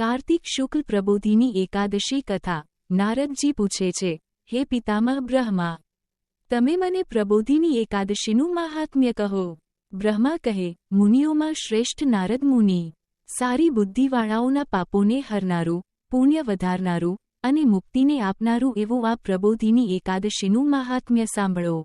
કાર્તિક શુક્લ પ્રબોધિની એકાદશી કથા. નારદજી પૂછે છે, હે પિતામહ બ્રહ્મા, તમે મને પ્રબોધિની એકાદશીનું મહાત્મ્ય કહો. બ્રહ્મા કહે, મુનિઓમાં શ્રેષ્ઠ નારદ મુનિ, સારી બુદ્ધિવાળાઓના પાપોને હરનારું, પુણ્ય વધારનારું અને મુક્તિને આપનારું એવું આ પ્રબોધિની એકાદશીનું મહાત્મ્ય સાંભળો.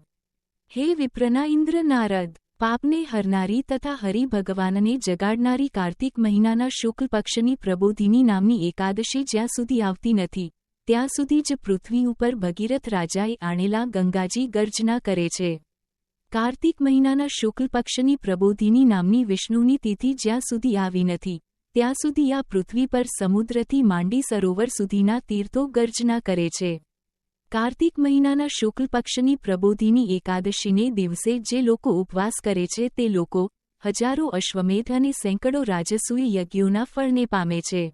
હે વિપ્રના ઇન્દ્ર નારદ પાપને હરનારી તથા હરિભગવાનને જગાડનારી કાર્તિક મહિનાના શુક્લ પક્ષની પ્રબોધિની નામની એકાદશી જ્યાં સુધી આવતી નથી, ત્યાં સુધી જ પૃથ્વી ઉપર ભગીરથ રાજાએ આણેલા ગંગાજી ગર્જના કરે છે. કાર્તિક મહિનાના શુક્લ પક્ષની પ્રબોધિની નામની વિષ્ણુની તિથિ જ્યાં સુધી આવી નથી, ત્યાં સુધી આ પૃથ્વી પર સમુદ્રથી માંડી સરોવર સુધીના તીર્થો ગર્જના કરે છે. કાર્તિક મહિનાના શુક્લ પક્ષની પ્રબોધિની એકાદશીને દિવસે જે લોકો ઉપવાસ કરે છે તે લોકો હજારો અશ્વમેધ અને સેંકડો રાજસૂય યજ્ઞોના ફળને પામે છે.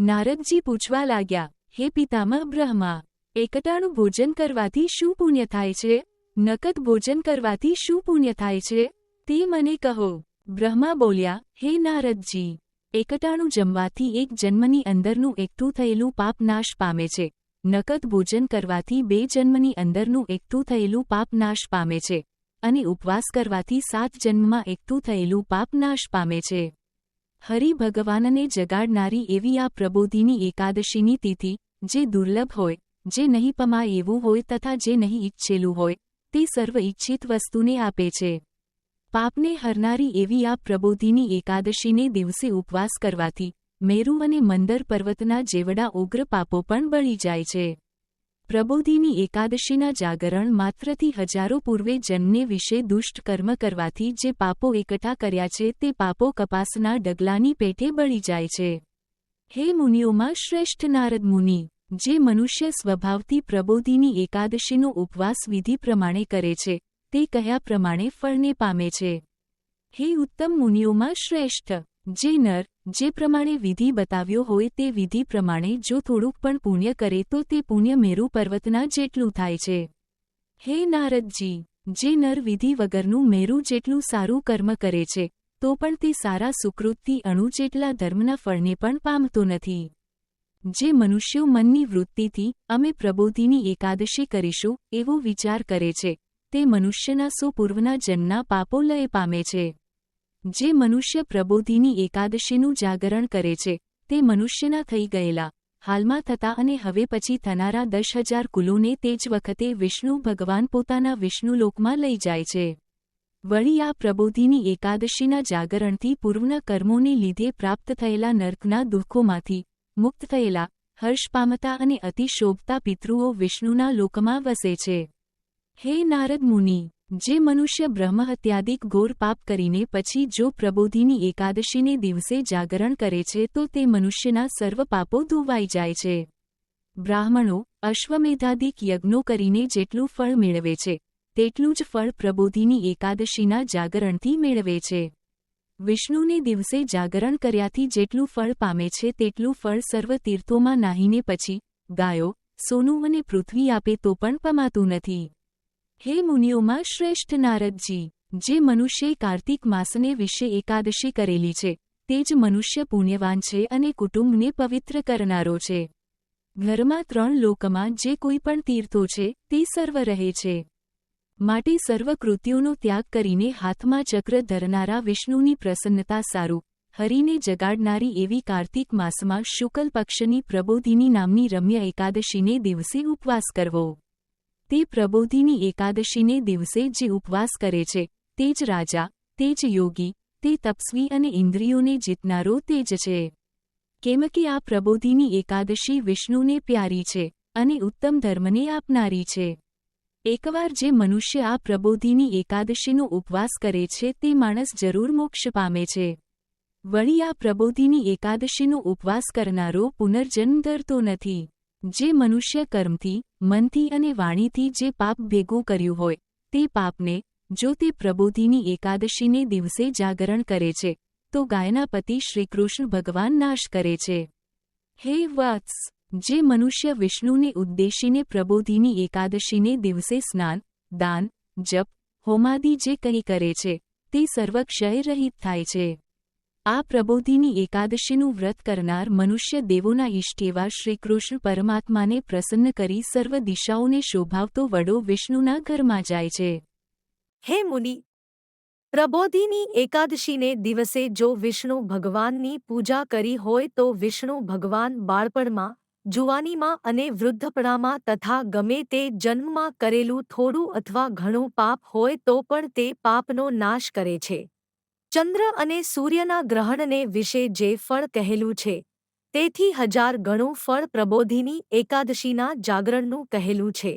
નારદજી પૂછવા લાગ્યા, હે પિતામહ બ્રહ્મા, એકટાણું ભોજન કરવાથી શું પુણ્ય થાય છે? નકદ ભોજન કરવાથી શું પુણ્ય થાય છે? તે મને કહો. બ્રહ્મા બોલ્યા, હે નારદજી, એકટાણું જમવાથી એક જન્મની અંદરનું એકઠું થયેલું પાપ નાશ પામે છે. નકદ ભોજન કરવાથી બે જન્મની અંદરનું એકઠું થયેલું પાપ નાશ પામે છે અને ઉપવાસ કરવાથી સાત જન્મમાં એકઠું થયેલું પાપ નાશ પામે છે. હરિ ભગવાનને જગાડનારી એવી આ પ્રબોધિની એકાદશીની તિથિ, જે દુર્લભ હોય, જે નહીં પમાય એવું હોય તથા જે નહીં ઈચ્છેલું હોય, તે સર્વ ઇચ્છિત વસ્તુને આપે છે. પાપને હરનારી એવી આ પ્રબોધિની એકાદશીને દિવસે ઉપવાસ કરવાથી મેરુ અને મંદર પર્વતના જેવડા ઉગ્ર પાપો પણ બળી જાય છે. પ્રબોધિની એકાદશીના જાગરણ માત્રથી હજારો પૂર્વે જન્મને વિશે દુષ્ટ કર્મ કરવાથી જે પાપો એકઠા કર્યા છે તે પાપો કપાસના ડગલાની પેઠે બળી જાય છે. હે મુનિઓમાં શ્રેષ્ઠ નારદ મુનિ, જે મનુષ્ય સ્વભાવથી પ્રબોધિની એકાદશીનો ઉપવાસ વિધિ પ્રમાણે કરે છે, તે કયા પ્રમાણે ફળને પામે છે. હે ઉત્તમ મુનિઓમાં શ્રેષ્ઠ જે નર, જે પ્રમાણે વિધિ બતાવ્યો હોય તે વિધિ પ્રમાણે જો થોડુંક પણ પુણ્ય કરે તો તે પુણ્ય મેરુ પર્વતના જેટલું થાય છે. હે નારદજી, જે નર વિધિ વગરનું મેરુ જેટલું સારું કર્મ કરે છે, તો પણ તે સારા સુકૃતથી અણુ જેટલા ધર્મના ફળને પણ પામતો નથી. જે મનુષ્યો મનની વૃત્તિથી અમે પ્રબોધિની એકાદશી કરીશું, એવો વિચાર કરે છે, તે મનુષ્યના સુપૂર્વના જન્મના પાપો લય પામે છે. જે મનુષ્ય પ્રબોધિની એકાદશીનું જાગરણ કરે છે, તે મનુષ્યના થઈ ગયેલા. હાલમાં થતા અને હવે પછી થનારા દસ હજાર કુલોને તે જ વખતે વિષ્ણુ ભગવાન પોતાના વિષ્ણુલોકમાં લઈ જાય છે. વળી આ પ્રબોધિની એકાદશીના જાગરણથી પૂર્વના કર્મોને લીધે પ્રાપ્ત થયેલા નર્કના દુઃખોમાંથી મુક્ત થયેલા હર્ષ પામતા અને અતિશોભતા પિતૃઓ વિષ્ણુના લોકમાં વસે છે. હે નારદ મુનિ જે મનુષ્ય બ્રહ્મહત્યાદિક ઘોર પાપ કરીને પછી જો પ્રબોધિની એકાદશીને દિવસે જાગરણ કરે છે તો તે મનુષ્યના સર્વ પાપો ધોવાઈ જાય છે. બ્રાહ્મણો અશ્વમેધાદિક યજ્ઞો કરીને જેટલું ફળ મેળવે છે, તેટલું જ ફળ પ્રબોધિની એકાદશીના જાગરણથી મેળવે છે. વિષ્ણુને દિવસે જાગરણ કર્યાથી જેટલું ફળ પામે છે તેટલું ફળ સર્વ તીર્થોમાં નાહીને પછી ગાયો, સોનું અને પૃથ્વી આપે તો પણ પમાતું નથી. હે મુનિઓમાં શ્રેષ્ઠ નારદજી, જે મનુષ્યે કાર્તિક માસને વિશે એકાદશી કરેલી છે, તે જ મનુષ્ય પુણ્યવાન છે અને કુટુંબને પવિત્ર કરનારો છે. ઘરમાં ત્રણ લોકમાં જે કોઈ પણ તીર્થો છે, તે સર્વ રહે છે. માટે સર્વ કૃત્યોનો ત્યાગ કરીને હાથમાં ચક્ર ધરનારા વિષ્ણુની પ્રસન્નતા સારું, હરિને જગાડનારી એવી કાર્તિક માસમાં શુકલ પક્ષની પ્રબોધિની નામની રમ્ય એકાદશીને દિવસે ઉપવાસ કરવો. તે પ્રબોધિની એકાદશીને દિવસે જે ઉપવાસ કરે છે, તે જ રાજા, તે જ યોગી, તે તપસ્વી અને ઇન્દ્રિયોને જીતનારો તે જ છે. કેમ કે આ પ્રબોધિની એકાદશી વિષ્ણુને પ્યારી છે અને ઉત્તમ ધર્મને આપનારી છે. એકવાર જે મનુષ્ય આ પ્રબોધિની એકાદશીનો ઉપવાસ કરે છે, તે માણસ જરૂર મોક્ષ પામે છે. વળી આ પ્રબોધિની એકાદશીનો ઉપવાસ કરનારો પુનર્જન્મ ધરતો નથી. જે મનુષ્ય કર્મથી મનથી અને વાણીથી જે પાપ ભેગું કર્યું હોય, તે પાપને, જો તે પ્રબોધિની એકાદશીને દિવસે જાગરણ કરે છે, તો ગાયના પતિ શ્રીકૃષ્ણ ભગવાન નાશ કરે છે. હે વત્સ, જે મનુષ્ય વિષ્ણુને ઉદ્દેશીને પ્રબોધિની એકાદશીને દિવસે સ્નાન, દાન, જપ, હોમાદિ જે કંઈ કરે છે, તે સર્વક્ષય રહિત થાય છે. આ પ્રબોધિની એકાદશીનું વ્રત કરનાર મનુષ્ય દેવોના એવા શ્રીકૃષ્ણ પરમાત્માને પ્રસન્ન કરી સર્વ દિશાઓને શોભાવતો વડો વિષ્ણુના ઘરમાં જાય છે. હે મુનિ, પ્રબોધિની એકાદશીને દિવસે જો વિષ્ણુ ભગવાનની પૂજા કરી હોય તો વિષ્ણુ ભગવાન બાળપણમાં, જુવાનીમાં અને વૃદ્ધપણામાં તથા ગમે તે જન્મમાં કરેલું થોડું અથવા ઘણું પાપ હોય તો પણ તે પાપનો નાશ કરે છે. ચંદ્ર અને સૂર્યના ગ્રહણને વિશે જે ફળ કહેલું છે, તેથી હજાર ગણું ફળ પ્રબોધિની એકાદશીના જાગરણનું કહેલું છે.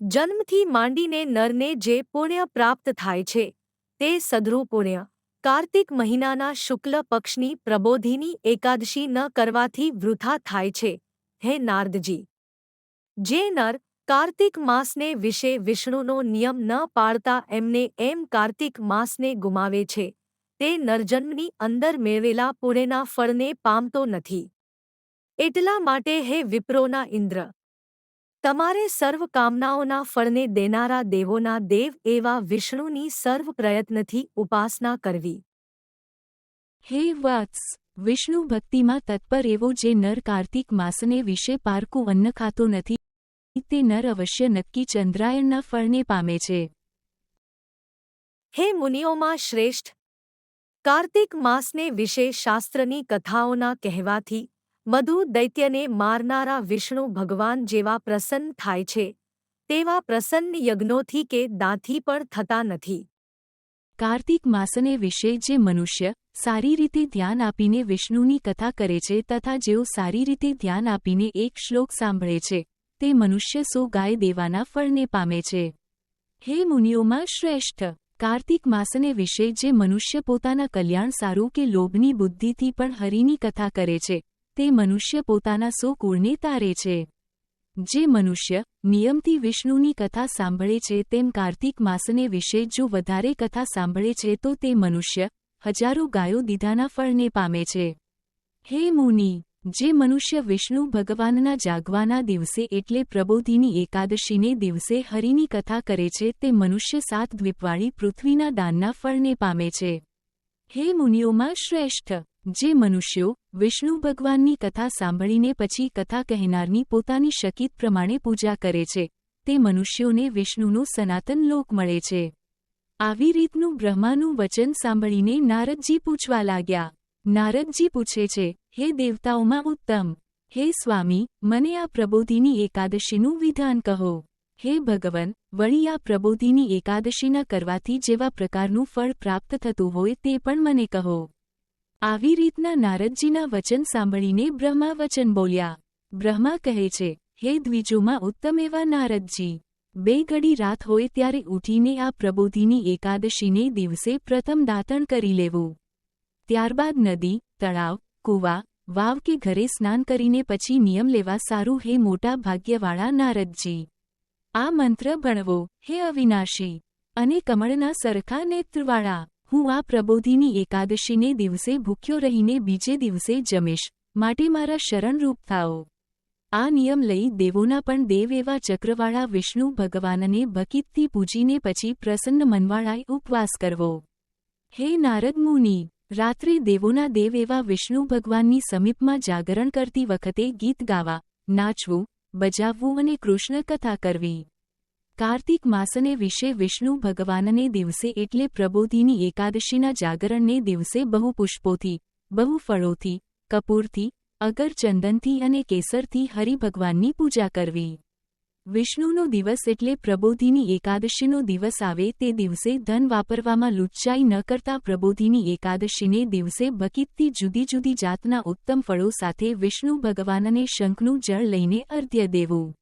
જન્મથી માંડીને નરને જે પુણ્ય પ્રાપ્ત થાય છે, તે સદ્રુ પુણ્ય. કાર્તિક મહિનાના શુક્લ પક્ષની પ્રબોધિની એકાદશી ન કરવાથી વૃથા થાય છે, હે નારદજી. જે નર કાર્તિક માસને વિશે વિષ્ણુનો નિયમ ન પાળતા એમને એમ કાર્તિક માસને ગુમાવે છે. તે નરજન્મની અંદર મેળવેલા પુણ્યના ફળને પામતો નથી. એટલા માટે હે વિપ્રોના ઇન્દ્ર! તમારે સર્વ કામનાઓના ફળને દેનારા દેવોના દેવ એવા વિષ્ણુની સર્વ પ્રયત્નથી ઉપાસના કરવી. હે વત્સ! વિષ્ણુ ભક્તિમાં તત્પર એવો જે નર કાર્તિક માસને વિશે પારકું અન્ન ખાતો નથી. તે નર અવશ્ય નક્કી ચંદ્રાયણના ફળને પામે છે. હે મુનિઓમાં શ્રેષ્ઠ! કાર્તિક માસને વિશે શાસ્ત્રની કથાઓના કહેવાથી મધુ દૈત્યને મારનારા વિષ્ણુ ભગવાન જેવા પ્રસન્ન થાય છે તેવા પ્રસન્ન યજ્ઞોથી કે દાંથી પણ થતા નથી. કાર્તિક માસને વિશે જે મનુષ્ય સારી રીતે ધ્યાન આપીને વિષ્ણુની કથા કરે છે તથા જેઓ સારી રીતે ધ્યાન આપીને એક શ્લોક સાંભળે છે તે મનુષ્ય સો ગાય દેવાના ફળને પામે છે. હે મુનિઓમાં શ્રેષ્ઠ, કાર્તિક માસને વિશે જે મનુષ્ય પોતાના કલ્યાણ સારું કે લોભની બુદ્ધિથી પણ હરિની કથા કરે છે, તે મનુષ્ય પોતાના સો કુળને તારે છે. જે મનુષ્ય નિયમથી વિષ્ણુની કથા સાંભળે છે તેમ કાર્તિક માસને વિશે જો વધારે કથા સાંભળે છે તો તે મનુષ્ય હજારો ગાયો દીધાના ફળને પામે છે. હે મુનિ જે મનુષ્ય વિષ્ણુ ભગવાનના જાગવાના દિવસે એટલે પ્રબોધિની એકાદશીને દિવસે હરિની કથા કરે છે તે મનુષ્ય સાત દ્વીપવાળી પૃથ્વીના દાનના ફળને પામે છે. હે મુનિઓમાં શ્રેષ્ઠ! જે મનુષ્યો વિષ્ણુ ભગવાનની કથા સાંભળીને પછી કથા કહેનારની પોતાની શકિત પ્રમાણે પૂજા કરે છે, તે મનુષ્યોને વિષ્ણુનું સનાતન લોક મળે છે. આવી રીતનું બ્રહ્માનું વચન સાંભળીને નારદજી પૂછવા લાગ્યા નારદજી પૂછે છે, હે દેવતાઓમાં ઉત્તમ. હે સ્વામી, મને આ પ્રબોધિની એકાદશીનું વિધાન કહો. હે ભગવન, વળી આ પ્રબોધિની એકાદશીના કરવાથી જેવા પ્રકારનું ફળ પ્રાપ્ત થતું હોય તે પણ મને કહો. આવી રીતના નારદજીના વચન સાંભળીને બ્રહ્મા વચન બોલ્યા. બ્રહ્મા કહે છે, હે દ્વિજોમાં ઉત્તમ એવા નારદજી. બે ઘડી રાત હોય ત્યારે ઉઠીને આ પ્રબોધિની એકાદશીને દિવસે પ્રથમ દાંતણ કરી લેવું. ત્યારબાદ નદી, તળાવ, કૂવા, વાવ કે ઘરે સ્નાન કરીને પછી નિયમ લેવા સારું હે મોટા ભાગ્યવાળા નારદજી. આ મંત્ર ભણવો, હે અવિનાશી. અને કમળના સરખા નેત્રવાળા. હું આ પ્રબોધિની એકાદશીને દિવસે ભૂખ્યો રહીને બીજે દિવસે જમીશ. માટે મારા શરણરૂપ થાઓ. આ નિયમ લઈ દેવોના પણ દેવ એવા ચક્રવાળા વિષ્ણુ ભગવાનને ભકિતથી પૂજીને પછી પ્રસન્ન મનવાળાએ ઉપવાસ કરવો. હે નારદ મુનિ રાત્રે દેવોના દેવ એવા વિષ્ણુ ભગવાનની સમીપમાં જાગરણ કરતી વખતે ગીત ગાવા, નાચવું, બજાવવું અને કૃષ્ણ કથા કરવી. કાર્તિક માસને વિશે વિષ્ણુ ભગવાનને દિવસે એટલે પ્રબોધિની એકાદશીના જાગરણને દિવસે બહુ પુષ્પોથી, બહુ ફળોથી, કપૂરથી અગર ચંદનથી અને કેસરથી હરિભગવાનની પૂજા કરવી. વિષ્ણુનો દિવસ એટલે પ્રબોધિની એકાદશીનો દિવસ આવે તે દિવસે ધન વાપરવામાં લુચ્ચાઈ ન કરતા પ્રબોધિની એકાદશીને દિવસે બકીતથી જુદી જુદી જાતના ઉત્તમ ફળો સાથે વિષ્ણુ ભગવાનને શંખનું જળ લઈને અર્ધ્ય દેવું.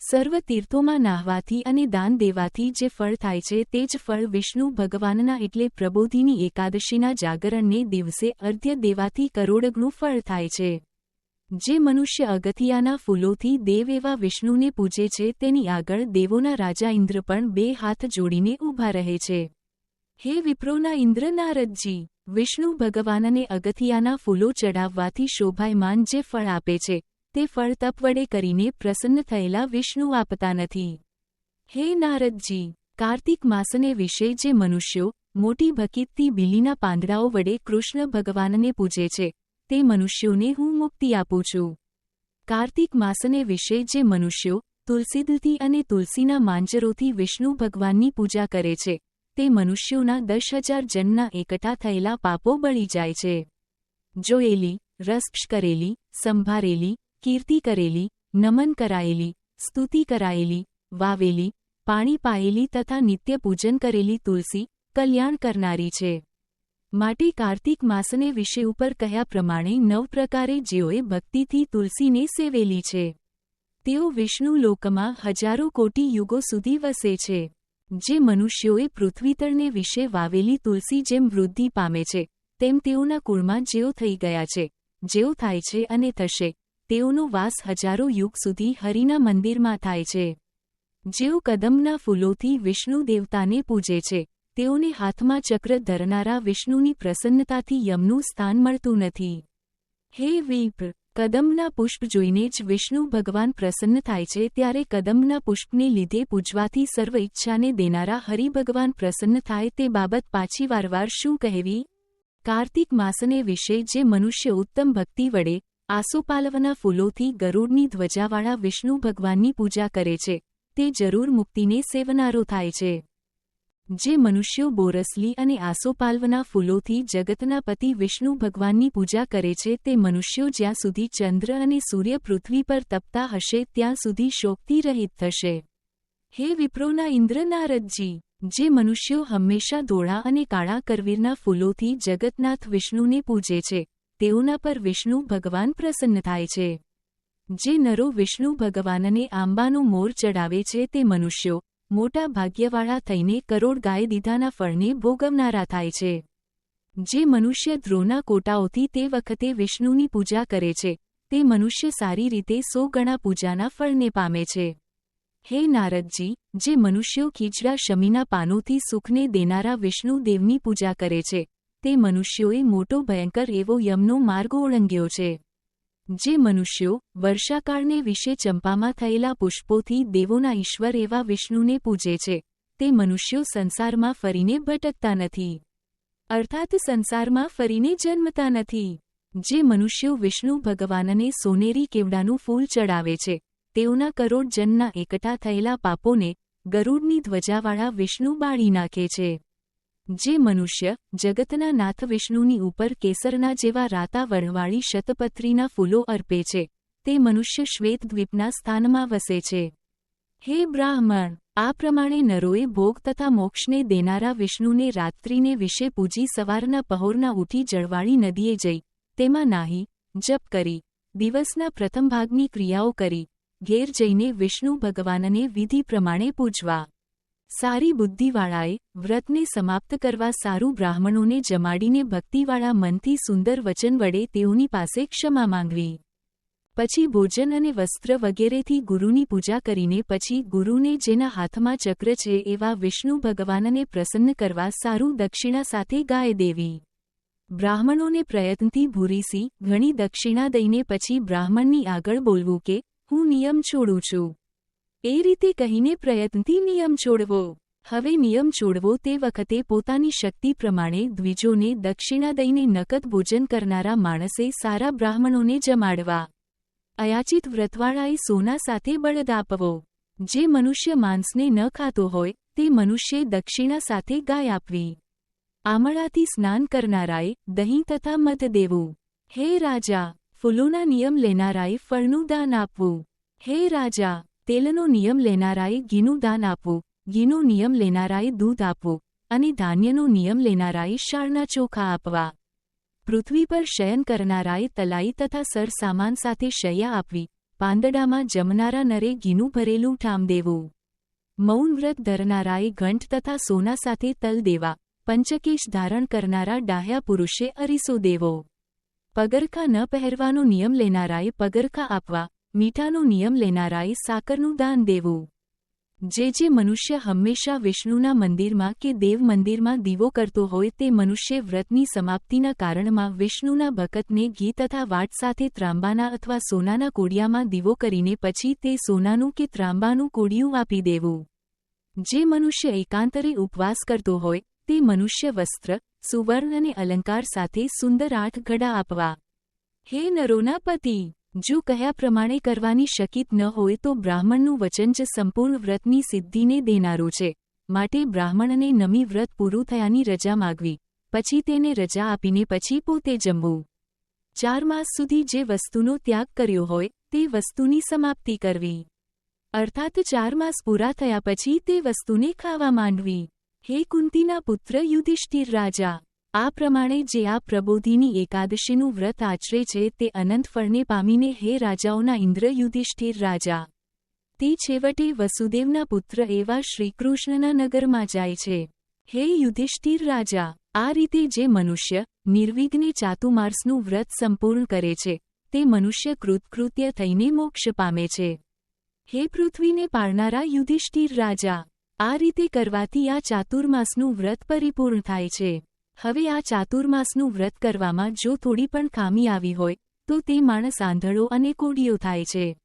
સર્વ તીર્થોમાં નાહવાથી અને દાન દેવાથી જે ફળ થાય છે તે જ ફળ વિષ્ણુ ભગવાનના એટલે પ્રબોધિની એકાદશીના જાગરણને દિવસે અર્ધ્ય દેવાથી કરોડગનું ફળ થાય છે. જે મનુષ્ય અગતિયાના ફૂલોથી દેવ એવા વિષ્ણુને પૂજે છે, તેની આગળ દેવોના રાજા ઇન્દ્ર પણ બે હાથ જોડીને ઊભા રહે છે. હે વિપ્રોના ઇન્દ્ર નારદજી વિષ્ણુ ભગવાનને અગતિયાના ફૂલો ચડાવવાથી શોભાયમાન જે ફળ આપે છે, તે ફળ તપ વડે કરીને પ્રસન્ન થયેલા વિષ્ણુ આપતા નથી. હે નારદજી, કાર્તિક માસને વિશે જે મનુષ્યો, મોટી ભકીતથી બિલીના પાંદડાઓ વડે કૃષ્ણ ભગવાનને પૂજે છે તે મનુષ્યોને હું મુક્તિ આપું છું. કાર્તિક માસને વિશે જે મનુષ્યો તુલસીદલથી અને તુલસીના માંજરોથી વિષ્ણુ ભગવાનની પૂજા કરે છે, તે મનુષ્યોના દસ હજાર જન્મના એકઠા થયેલા પાપો બળી જાય છે. જોયેલી રસ્પશ કરેલી, સંભારેલી, કીર્તિ કરેલી, નમન કરાયેલી, સ્તુતિ કરાયેલી, વાવેલી, પાણી પાયેલી તથા નિત્ય પૂજન કરેલી તુલસી કલ્યાણ કરનારી છે. માટે કાર્તિક માસને વિશે ઉપર કહ્યા પ્રમાણે નવ પ્રકારે જેઓએ ભક્તિથી તુલસીને સેવેલી છે. તેઓ વિષ્ણુ લોકમાં હજારો કોટી યુગો સુધી વસે છે. જે મનુષ્યોએ પૃથ્વીતળને વિશે વાવેલી તુલસી જેમ વૃદ્ધિ પામે છે, તેમ તેઓના કુળમાં જેઓ થઈ ગયા છે, જેઓ થાય છે અને થશે, તેઓનો વાસ હજારો યુગ સુધી હરિના મંદિરમાં થાય છે. જેઓ કદમના ફૂલોથી વિષ્ણુ દેવતાને પૂજે છે તેઓને હાથમાં ચક્ર ધરનારા વિષ્ણુની પ્રસન્નતાથી યમનું સ્થાન મળતું નથી. હે વિપ્ર, કદમના પુષ્પ જોઈને જ વિષ્ણુ ભગવાન પ્રસન્ન થાય છે ત્યારે કદમના પુષ્પને લીધે પૂજવાથી સર્વ ઈચ્છાને દેનારા હરિભગવાન પ્રસન્ન થાય તે બાબત પાછી વારવાર શું કહેવી? કાર્તિક માસને વિશે જે મનુષ્ય ઉત્તમ ભક્તિ વડે આસોપાલવના ફૂલોથી ગરુડની ધ્વજાવાળા વિષ્ણુ ભગવાનની પૂજા કરે છે, તે જરૂર મુક્તિને સેવનારો થાય છે. જે મનુષ્યો બોરસલી અને આસોપાલ્વના ફૂલોથી જગતના પતિ વિષ્ણુ ભગવાનની પૂજા કરે છે, તે મનુષ્યો જ્યાં સુધી ચંદ્ર અને સૂર્ય પૃથ્વી પર તપતા હશે, ત્યાં સુધી શોકથી રહિત થશે. હે વિપ્રોના ઇન્દ્ર નારદજી જે મનુષ્યો હંમેશા ધોળા અને કાળા કરવીરના ફૂલોથી જગતનાથ વિષ્ણુને પૂજે છે, તેઓના પર વિષ્ણુ ભગવાન પ્રસન્ન થાય છે. જે નરો વિષ્ણુ ભગવાનને આંબાનો મોર ચડાવે છે, તે મનુષ્યો મોટા ભાગ્યવાળા થઈને કરોડ ગાય દીધાના ફળને ભોગવનારા થાય છે. જે મનુષ્ય ધ્રુવના કોટાઓથી તે વખતે વિષ્ણુની પૂજા કરે છે, તે મનુષ્ય સારી રીતે સો ગણા પૂજાના ફળને પામે છે. હે નારદજી, જે મનુષ્યો ખીચડા શમીના પાનોથી સુખને દેનારા વિષ્ણુ દેવની પૂજા કરે છે, તે મનુષ્યોએ મોટો ભયંકર એવો યમનો માર્ગ ઓળંગ્યો છે. જે મનુષ્યો વર્ષાકાળને વિશે ચંપામાં થયેલા પુષ્પોથી દેવોના ઈશ્વર એવા વિષ્ણુને પૂજે છે. તે મનુષ્યો સંસારમાં ફરીને ભટકતા નથી. અર્થાત સંસારમાં ફરીને જન્મતા નથી. જે મનુષ્યો વિષ્ણુ ભગવાનને સોનેરી કેવડાનું ફૂલ ચડાવે છે, તેઓના કરોડ જનના એકઠા થયેલા પાપોને ગરુડની ધ્વજાવાળા વિષ્ણુ બાળી નાખે છે. જે મનુષ્ય જગતના નાથ વિષ્ણુની ઉપર કેસરના જેવા રાતા વણવાળી શતપત્રીના ફૂલો અર્પે છે, તે મનુષ્ય શ્વેત દ્વીપના સ્થાનમાં વસે છે. હે બ્રાહ્મણ, આ પ્રમાણે નરોએ ભોગ તથા મોક્ષને દેનારા વિષ્ણુને રાત્રિને વિશે પૂજી સવારના પહોરના ઉઠી જળવાળી નદીએ જઈ, તેમાં નાહી, જપ કરી, દિવસના પ્રથમ ભાગની ક્રિયાઓ કરી, ઘેર જઈને વિષ્ણુ ભગવાનને વિધિ પ્રમાણે પૂજવા. સારી બુદ્ધિવાળાએ વ્રતને સમાપ્ત કરવા સારું બ્રાહ્મણોને જમાડીને ભક્તિવાળા મનથી સુંદર વચન વડે તેઓની પાસે ક્ષમા માંગવી. પછી ભોજન અને વસ્ત્ર વગેરેથી ગુરુની પૂજા કરીને પછી ગુરુને જેના હાથમાં ચક્ર છે એવા વિષ્ણુ ભગવાનને પ્રસન્ન કરવા સારું દક્ષિણા સાથે ગાય દેવી. બ્રાહ્મણોને પ્રયત્નથી ભૂરીસી ઘણી દક્ષિણા દઈને પછી બ્રાહ્મણની આગળ બોલવું કે, હું નિયમ છોડું છું. એ રીતે કહીને પ્રયત્નથી નિયમ છોડવો. હવે નિયમ છોડવો તે વખતે પોતાની શક્તિ પ્રમાણે દ્વિજોને દક્ષિણા દઈને નકદ ભોજન કરનારા માણસે સારા બ્રાહ્મણોને જમાડવા. અયાચિત વ્રતવાળાએ સોના સાથે બળદ આપવો. જે મનુષ્ય માંસને ન ખાતો હોય, તે મનુષ્યે દક્ષિણા સાથે ગાય આપવી. આમળાથી સ્નાન કરનારાએ દહીં તથા મધ દેવું. હે રાજા, ફૂલોના નિયમ લેનારાએ ફળનું દાન આપવું. હે રાજા તેલનો નિયમ લેનારાએ ઘીનું દાન આપવું, ઘીનો નિયમ લેનારાએ દૂધ આપવું અને ધાન્યનો નિયમ લેનારાએ શાળના ચોખા આપવા. પૃથ્વી પર શયન કરનારાએ તલાઈ તથા સરસામાન સાથે શૈયા આપવી, પાંદડામાં જમનારા નરે ઘીનું ભરેલું ઠામ દેવું. મૌન વ્રત ધરનારાએ ઘંટ તથા સોના સાથે તલ દેવા, પંચકેશ ધારણ કરનારા ડાહ્યા પુરુષે અરીસો દેવો. પગરખા ન પહેરવાનો નિયમ લેનારાએ પગરખા આપવા મીઠાનો નિયમ લેનારાએ સાકરનું દાન દેવું. જે જે મનુષ્ય હંમેશા વિષ્ણુના મંદિરમાં કે દેવ મંદિરમાં દીવો કરતો હોય તે મનુષ્ય વ્રતની સમાપ્તિના કારણમાં વિષ્ણુના ભકતને ઘી તથા વાટ સાથે ત્રાંબાના અથવા સોનાના કોડિયામાં દીવો કરીને પછી તે સોનાનું કે ત્રાંબાનું કોડિયું આપી દેવું. જે મનુષ્ય એકાંતરે ઉપવાસ કરતો હોય, તે મનુષ્ય વસ્ત્ર, સુવર્ણ અને અલંકાર સાથે સુંદર આઠ ઘડા આપવા. હે નરોના પતિ જો કહ્યા પ્રમાણે કરવાની શકિત ન હોય તો બ્રાહ્મણનું વચન જ સંપૂર્ણ વ્રતની સિદ્ધિને દેનારું છે. માટે બ્રાહ્મણને નમી વ્રત પૂરું થયાની રજા માગવી, પછી તેને રજા આપીને પછી પોતે જમવું. ચાર માસ સુધી જે વસ્તુનો ત્યાગ કર્યો હોય, તે વસ્તુની સમાપ્તિ કરવી. અર્થાત ચાર માસ પૂરા થયા પછી તે વસ્તુને ખાવા માંડવી. હે કુંતીના પુત્ર યુધિષ્ઠિર રાજા! આ પ્રમાણે જે આ પ્રબોધિની એકાદશીનું વ્રત આચરે છે તે અનંત ફળને પામીને હે રાજાઓના ઇન્દ્ર યુધિષ્ઠિર રાજા. તે છેવટે વસુદેવના પુત્ર એવા શ્રીકૃષ્ણના નગરમાં જાય છે. હે યુધિષ્ઠિર રાજા, આ રીતે જે મનુષ્ય નિર્વિઘ્ને ચાતુમાર્સનું વ્રત સંપૂર્ણ કરે છે, તે મનુષ્ય કૃતકૃત્ય થઈને મોક્ષ પામે છે. હે પૃથ્વીને પાળનારા યુધિષ્ઠિર રાજા, આ રીતે કરવાથી આ ચાતુર્માસનું વ્રત પરિપૂર્ણ થાય છે. હવે આ ચાતુર્માસનું વ્રત કરવામાં જો થોડી પણ ખામી આવી હોય, તો તે માણસ આંધળો અને કોડિયો થાય છે.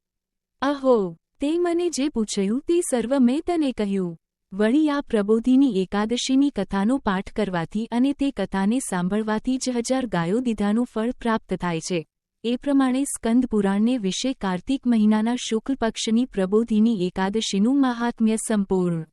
અહો, તે મને જે પૂછ્યું તે સર્વ મેં તને કહ્યું. વળી આ પ્રબોધિની એકાદશીની કથાનો પાઠ કરવાથી અને તે કથાને સાંભળવાથી જ હજાર ગાયો દીધાનું ફળ પ્રાપ્ત થાય છે. એ પ્રમાણે સ્કંદ પુરાણને વિશે કાર્તિક મહિનાના શુક્લ પક્ષની પ્રબોધિની એકાદશીનું મહાત્મ્ય સંપૂર્ણ.